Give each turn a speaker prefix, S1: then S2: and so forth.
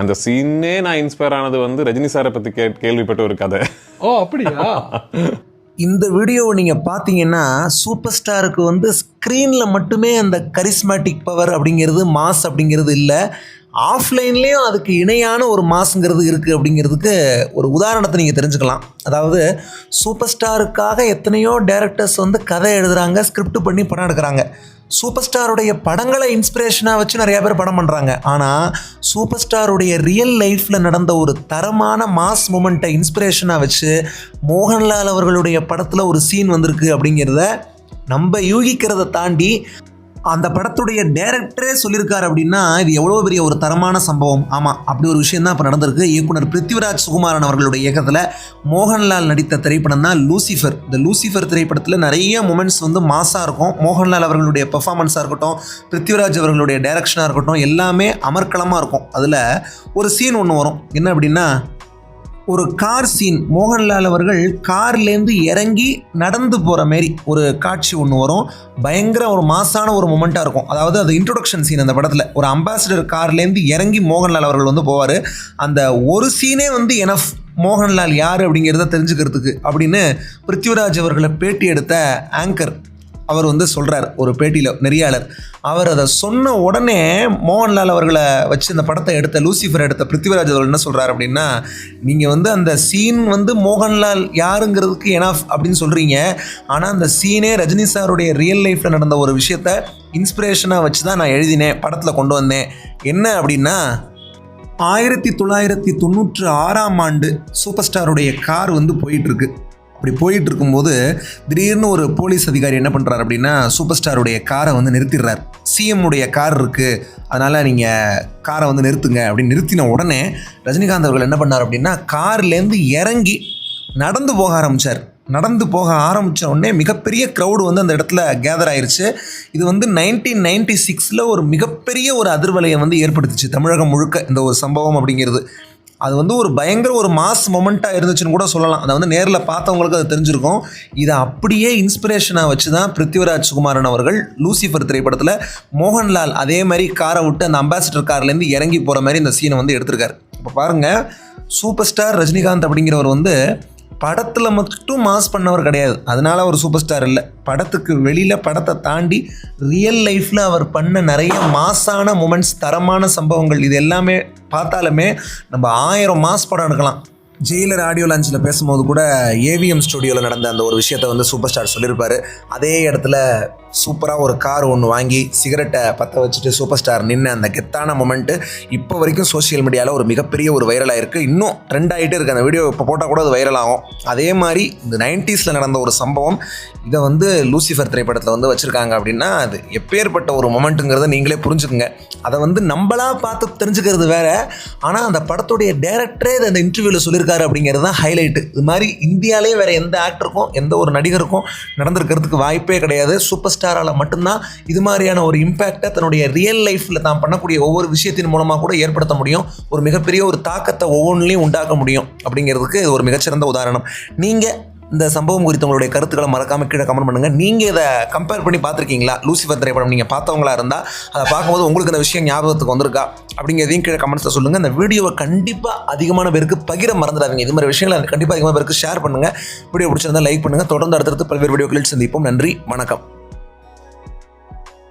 S1: அந்த சீனே நான் இன்ஸ்பயர் ஆனது வந்து ரஜினி சாரை பத்தி கே கேள்விப்பட்ட ஒரு கதை.
S2: ஓ அப்படியா?
S3: இந்த வீடியோவை நீங்கள் பார்த்தீங்கன்னா சூப்பர் ஸ்டாருக்கு வந்து ஸ்க்ரீனில் மட்டுமே அந்த கரிஸ்மேட்டிக் பவர் அப்படிங்கிறது மாஸ் அப்படிங்கிறது இல்லை. ஆஃப்லைன்லேயும் அதுக்கு இணையான ஒரு மாஸுங்கிறது இருக்குது அப்படிங்கிறதுக்கு ஒரு உதாரணத்தை நீங்கள் தெரிஞ்சுக்கலாம். அதாவது சூப்பர் ஸ்டாருக்காக எத்தனையோ டேரக்டர்ஸ் வந்து கதை எழுதுகிறாங்க ஸ்கிரிப்ட் பண்ணி படம் எடுக்கிறாங்க. சூப்பர் ஸ்டாருடைய படங்களை இன்ஸ்பிரேஷனாக வச்சு நிறைய பேர் படம் பண்ணுறாங்க ஆனால் சூப்பர் ஸ்டாருடைய ரியல் லைஃப்பில் நடந்த ஒரு தரமான மாஸ் மூமெண்ட்டை இன்ஸ்பிரேஷனாக வச்சு மோகன்லால் அவர்களுடைய படத்தில் ஒரு சீன் வந்திருக்கு அப்படிங்கிறத நம்ம யூகிக்கிறத தாண்டி அந்த படத்துடைய டேரக்டரே சொல்லியிருக்காரு அப்படின்னா இது எவ்வளோ பெரிய ஒரு தரமான சம்பவம். ஆமாம் அப்படி ஒரு விஷயம் தான் இப்போ நடந்திருக்கு. இயக்குனர் பிருத்திவிராஜ் சுகுமாரன் அவர்களுடைய இயக்கத்தில் மோகன்லால் நடித்த திரைப்படம் தான் லூசிஃபர். இந்த லூசிஃபர் திரைப்படத்தில் நிறைய மூமெண்ட்ஸ் வந்து மாஸாக இருக்கும். மோகன்லால் அவர்களுடைய பெர்ஃபார்மன்ஸாக இருக்கட்டும் பிருத்திவிராஜ் அவர்களுடைய டைரக்ஷனாக இருக்கட்டும் எல்லாமே அமர்க்களமாக இருக்கும். அதில் ஒரு சீன் ஒன்று வரும். என்ன அப்படின்னா ஒரு கார் சீன் மோகன்லால் அவர்கள் கார்லேருந்து இறங்கி நடந்து போகிற மாரி ஒரு காட்சி ஒன்று வரும். பயங்கர ஒரு மாசான ஒரு மொமெண்ட்டாக இருக்கும். அதாவது அது இன்ட்ரொடக்ஷன் சீன் அந்த படத்தில். ஒரு அம்பாசிடர் கார்லேருந்து இறங்கி மோகன்லால் அவர்கள் வந்து போவார். அந்த ஒரு சீனே வந்து எனஃப் மோகன்லால் யார் அப்படிங்கிறத தெரிஞ்சுக்கிறதுக்கு அப்படின்னு பிருத்திவிராஜ் அவர்களை பேட்டி எடுத்த ஆங்கர் அவர் வந்து சொல்கிறார் ஒரு பேட்டியில் நெறியாளர் அவர் அதை சொன்ன உடனே மோகன்லால் அவர்களை வச்சு இந்த படத்தை எடுத்த லூசிஃபர் எடுத்த பிருத்திவிராஜ் அவர்கள் என்ன சொல்கிறார் அப்படின்னா நீங்கள் வந்து அந்த சீன் வந்து மோகன்லால் யாருங்கிறதுக்கு எனாஃப் அப்படின்னு சொல்கிறீங்க ஆனால் அந்த சீனே ரஜினி சாருடைய ரியல் லைஃப்பில் நடந்த ஒரு விஷயத்த இன்ஸ்பிரேஷனாக வச்சு தான் நான் எழுதினேன் படத்தில் கொண்டு வந்தேன். என்ன அப்படின்னா ஆயிரத்தி தொள்ளாயிரத்தி தொண்ணூற்று ஆறாம் ஆண்டு சூப்பர் ஸ்டாருடைய கார் வந்து போயிட்டுருக்கு அப்படி போயிட்டு இருக்கும்போது திடீர்னு ஒரு போலீஸ் அதிகாரி என்ன பண்ணுறாரு அப்படின்னா சூப்பர் ஸ்டாருடைய காரை வந்து நிறுத்திடுறார். சிஎம் உடைய கார் இருக்குது அதனால் நீங்கள் காரை வந்து நிறுத்துங்க அப்படின்னு நிறுத்தின உடனே ரஜினிகாந்த் அவர்கள் என்ன பண்ணார் அப்படின்னா கார்லேருந்து இறங்கி நடந்து போக ஆரம்பித்தார் நடந்து போக ஆரம்பித்த உடனே மிகப்பெரிய க்ரௌடு வந்து அந்த இடத்துல கேதர் ஆயிடுச்சு இது வந்து நைன்டீன் நைன்டி சிக்ஸில் ஒரு மிகப்பெரிய ஒரு அதிர்வலையை வந்து ஏற்படுத்துச்சு தமிழகம் முழுக்க. இந்த ஒரு சம்பவம் அப்படிங்கிறது. அது வந்து ஒரு பயங்கர ஒரு மாஸ் மொமெண்ட்டாக இருந்துச்சுன்னு கூட சொல்லலாம். அதை வந்து நேரில் பார்த்தவங்களுக்கு அது தெரிஞ்சிருக்கும். இதை அப்படியே இன்ஸ்பிரேஷனாக வச்சு தான் பிருத்திவிராஜ் குமாரன் அவர்கள் லூசிஃபர் திரைப்படத்தில் மோகன்லால் அதே மாதிரி காரை விட்டு அந்த அம்பாசிடர் கார்லேருந்து இறங்கி போகிற மாதிரி இந்த சீனை வந்து எடுத்திருக்காரு. இப்போ பாருங்கள் சூப்பர் ஸ்டார் ரஜினிகாந்த் அப்படிங்கிறவர் வந்து படத்தில் மட்டும் மாஸ் பண்ணவர் கிடையாது. அதனால் அவர் சூப்பர் ஸ்டார் இல்லை. படத்துக்கு வெளியில் படத்தை தாண்டி ரியல் லைஃப்பில் அவர் பண்ண நிறைய மாஸான மூமெண்ட்ஸ் தரமான சம்பவங்கள் இது எல்லாமே பார்த்தாலுமே நம்ம ஆயிரம் மாஸ் படம் எடுக்கலாம். ஜெயிலர் ஆடியோ லான்ச்சில் பேசும்போது கூட ஏவிஎம் ஸ்டுடியோவில் நடந்த அந்த ஒரு விஷயத்தை வந்து சூப்பர் ஸ்டார் சொல்லியிருப்பாரு. அதே இடத்துல சூப்பராக ஒரு கார் ஒன்று வாங்கி சிகரெட்டை பற்ற வச்சுட்டு சூப்பர் ஸ்டார் நின்று அந்த கெத்தான மொமெண்ட்டு இப்போ வரைக்கும் சோஷியல் மீடியாவில் ஒரு மிகப்பெரிய ஒரு வைரலாக இருக்குது இன்னும் ட்ரெண்ட் ஆகிட்டே இருக்குது அந்த வீடியோ இப்போ போட்டால் கூட அது வைரல் ஆகும். அதே மாதிரி இந்த நைன்ட்டீஸில் நடந்த ஒரு சம்பவம் இதை வந்து லூசிஃபர் திரைப்படத்தில் வந்து வச்சுருக்காங்க அப்படின்னா அது எப்பேற்பட்ட ஒரு மொமெண்ட்டுங்கிறத நீங்களே புரிஞ்சுக்குங்க. அதை வந்து நம்மளாக பார்த்து தெரிஞ்சுக்கிறது வேறு. ஆனால் அந்த படத்துடைய டேரக்டரே அந்த இன்டர்வியூவில் இருக்காரு அப்படிங்கிறது தான் ஹைலைட்டு இது மாதிரி இந்தியாவிலே வேறு எந்த ஆக்டருக்கும் எந்த ஒரு நடிகருக்கும் நடந்திருக்கிறதுக்கு வாய்ப்பே கிடையாது. சூப்பர் ஸ்டாரால் மட்டும்தான் இது மாதிரியான ஒரு இம்பேக்டை தன்னுடைய ரியல் லைஃப்பில் தான் பண்ணக்கூடிய ஒவ்வொரு விஷயத்தின் மூலமாக கூட ஏற்படுத்த முடியும். ஒரு மிகப்பெரிய ஒரு தாக்கத்தை ஒவ்வொன்றிலையும் உண்டாக்க முடியும் அப்படிங்கிறதுக்கு இது ஒரு மிகச்சிறந்த உதாரணம். நீங்கள் இந்த சம்பவம் குறித்து உங்களுடைய கருத்துக்களை மறக்காமல் கீழே கமெண்ட் பண்ணுங்கள் நீங்கள் இதை கம்பேர் பண்ணி பார்த்துருக்கீங்களா? லூசிஃபர் திரைப்படம் நீங்கள் பார்த்தவங்களா இருந்தால் அதை பார்க்கும்போது உங்களுக்கு இந்த விஷயம் ஞாபகத்துக்கு வந்திருக்கா? அப்படிங்கிறதையும் கீழே கமெண்ட்ஸில் சொல்லுங்கள் இந்த வீடியோவை கண்டிப்பாக அதிகமான பேருக்கு பகிர மறந்துடாதீங்க. இது மாதிரி விஷயங்களை கண்டிப்பாக அதிகமாக பேருக்கு ஷேர் பண்ணுங்கள் வீடியோ பிடிச்சிருந்தா லைக் பண்ணுங்கள் தொடர்ந்து அடுத்தடுத்து பல்வேறு வீடியோக்களில் சந்திப்போம். நன்றி. வணக்கம்.